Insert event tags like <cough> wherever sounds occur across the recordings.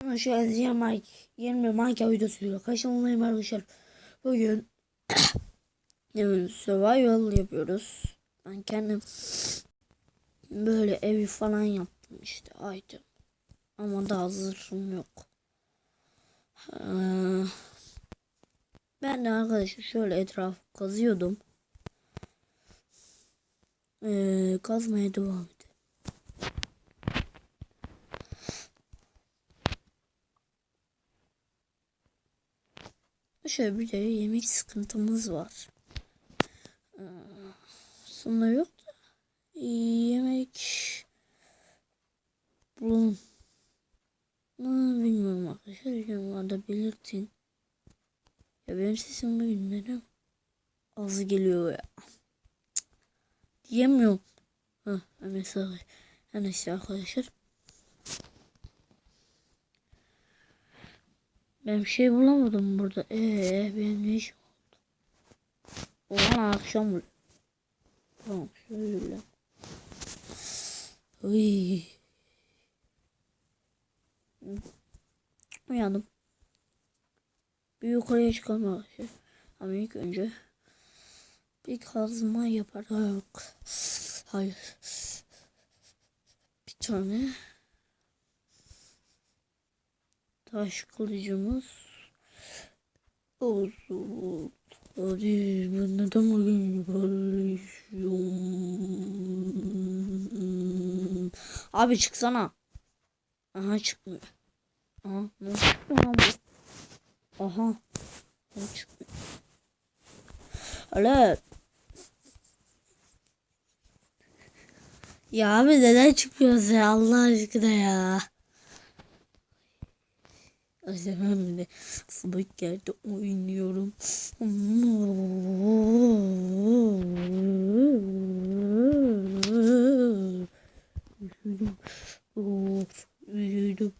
Şu yeni Mike, yeni bir Minecraft videosuyla karşınızdayım arkadaşlar. Bugün <coughs> yani survival yapıyoruz. Ben kendim böyle evi falan yaptım işte item. Ama daha zırhım yok. Ee, ben de arkadaşlar şöyle etrafı kazıyordum. Ee, kazmaya devam edin. Şöyle bir de yemek sıkıntımız var. Ee, Sonra yok da yemek bulun. Ne bilmiyorum arkadaşlar. Yorumlarda belirtin. Ya benim sesim bugün neden az geliyor ya. Cık. Diyemiyorum. Ha, mesela yani işte arkadaşlar. Ben bir şey bulamadım burada. Ee benim ne işim oldu? Oha akşam oluyor. Tamam şöyle. Uy. Uyandım. Bir yukarıya çıkalım arkadaşlar. Ama ilk önce bir kazma yaparak. Hayır. Bir tane taş kılıcımız olsun. Hadi ben neden bugün çalışıyorum? Abi çıksana. Aha çıkmıyor. Aha ne çıkmıyor lan bu? Aha. Ne çıkmıyor? Alo. Ya abi neden çıkmıyoruz ya Allah aşkına ya. Azemem de Flickr'de oynuyorum. Üşüdüm. Of, üşüdüm.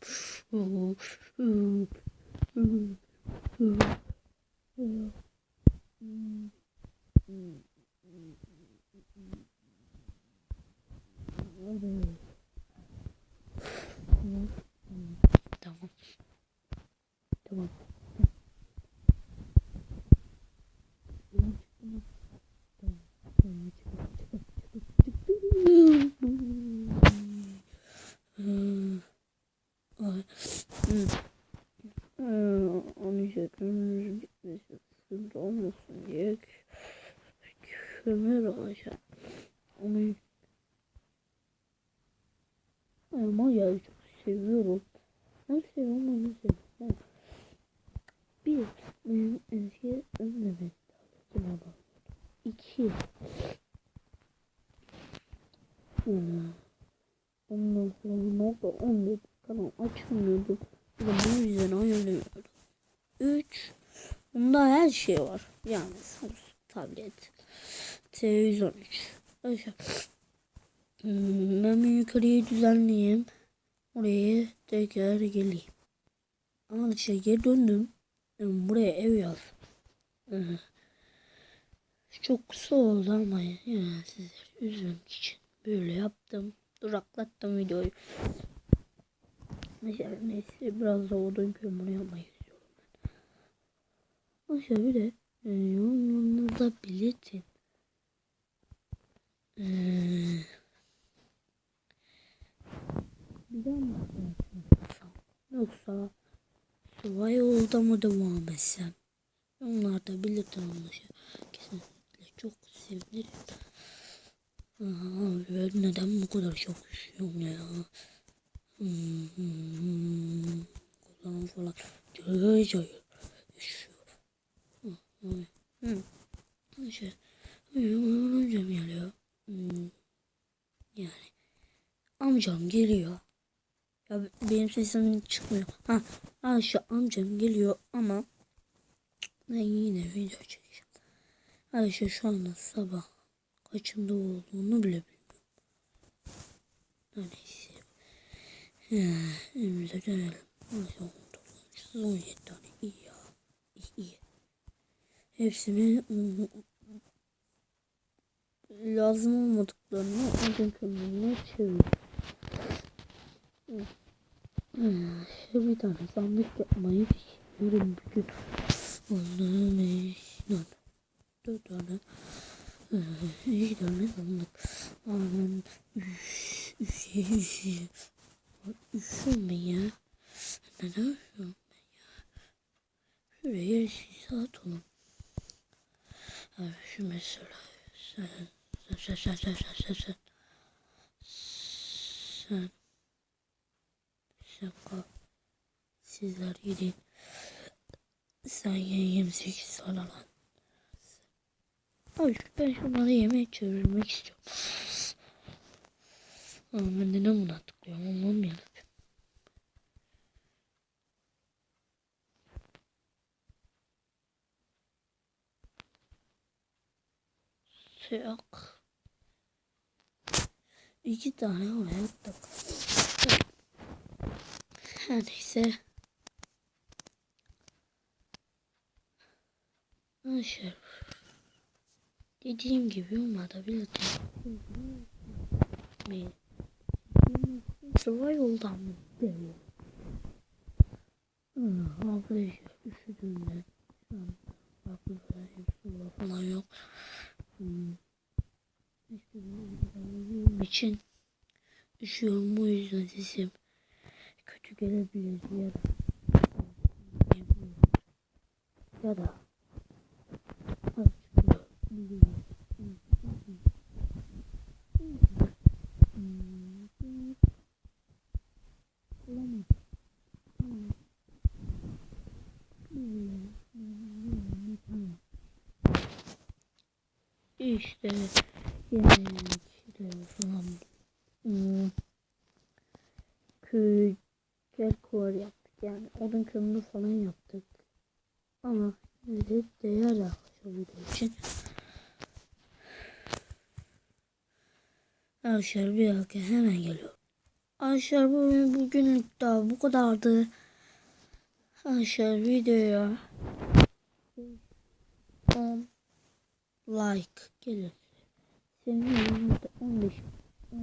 Tamam. Tamam. Onu kömür bitmesi sıkıntı olmasın diye kömür alacağım. Onu ama ya çok seviyorum. Ben seviyorum onu seviyorum. Bir, benim eski önlemek lazım ama. İki, ondan sonra nokta on dedi. Tamam açılmıyordu. Bir de bu yüzden ayarlamıyordum. Üç, bunda her şey var. Yani Samsung tablet, televizyon üç. Arkadaşlar, hmm, ben bir yukarıyı düzenleyeyim. Oraya tekrar geleyim. Arkadaşlar geri döndüm. Buraya ev yaz. Çok kısa oldu ama yani sizleri üzmek için böyle yaptım. Duraklattım videoyu. Mesela neyse biraz da odun kömürü yapmayı istiyorum ben. Arkadaşlar bir de e, yorumlarınızda belirtin. Eee bir daha mı yapsam? Yoksa Survival'da mı devam etsem? Onlarda belirtin olmuş. Kesinlikle çok sevinirim. Aha, neden bu kadar çok üşüyorum ya? Hmm, hmm, hmm. Kullanım falan. Cayır cayır. Üşüyor. Hı, hı. İşte. Amcam geliyor. Hmm. Yani. Amcam geliyor. Ya benim sesim çıkmıyor. Ha, ha şu amcam geliyor ama ben yine video çekeceğim. Ayşe şu anda sabah kaçında olduğunu bile bilmiyorum. Neyse. Evimize dönelim. Olmuşuz? 17 tane iyi ya. İyi iyi. Hepsini lazım olmadıklarını odun kömürüne çevir. Hmm, işte bir tane sandık yapmayı düşünüyorum bugün. Onu mecnun. Dört tane. Ee, iki tane sandık. Aman üş, üşüye üşüye. Üşüyorum ben ya. Neden üşüyorum ben ya? Şuraya atalım. Abi şu mesela sen sen sen sen sen sen sen sen kal. Sizler gidin. Sen ye 28 sana lan. Ay ben şunları yemeğe çevirmek istiyorum. Ama ben de ne buna tıklıyorum Allah'ım yarabbim. Yok. İki tane oraya tak. Her neyse. Arkadaşlar. Dediğim gibi olmadı bile. Benim. Survival'dan mı demiyor? Arkadaşlar üşüdüğümden şu an falan hepsi falan yok. Hmm. İşte için üşüyorum bu yüzden sesim gelebilir ya da ya da İşte yemekler falan. Hmm. Köy kuvar yaptık yani odun kömürü falan yaptık. Ama yine de değer için. Arkadaşlar bir dakika hemen geliyor. Arkadaşlar bugün bugünlük daha bu kadardı. Arkadaşlar videoya 10 like gelir. Senin yanında 15 10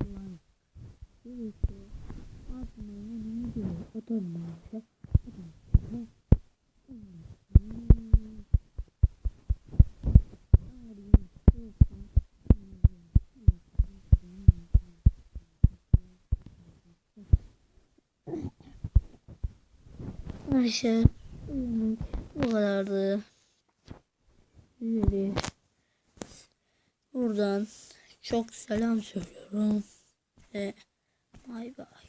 like ardından Şöyle adam Neyse. Bu kadardı. Şimdi buradan çok selam söylüyorum. Ve bay bay.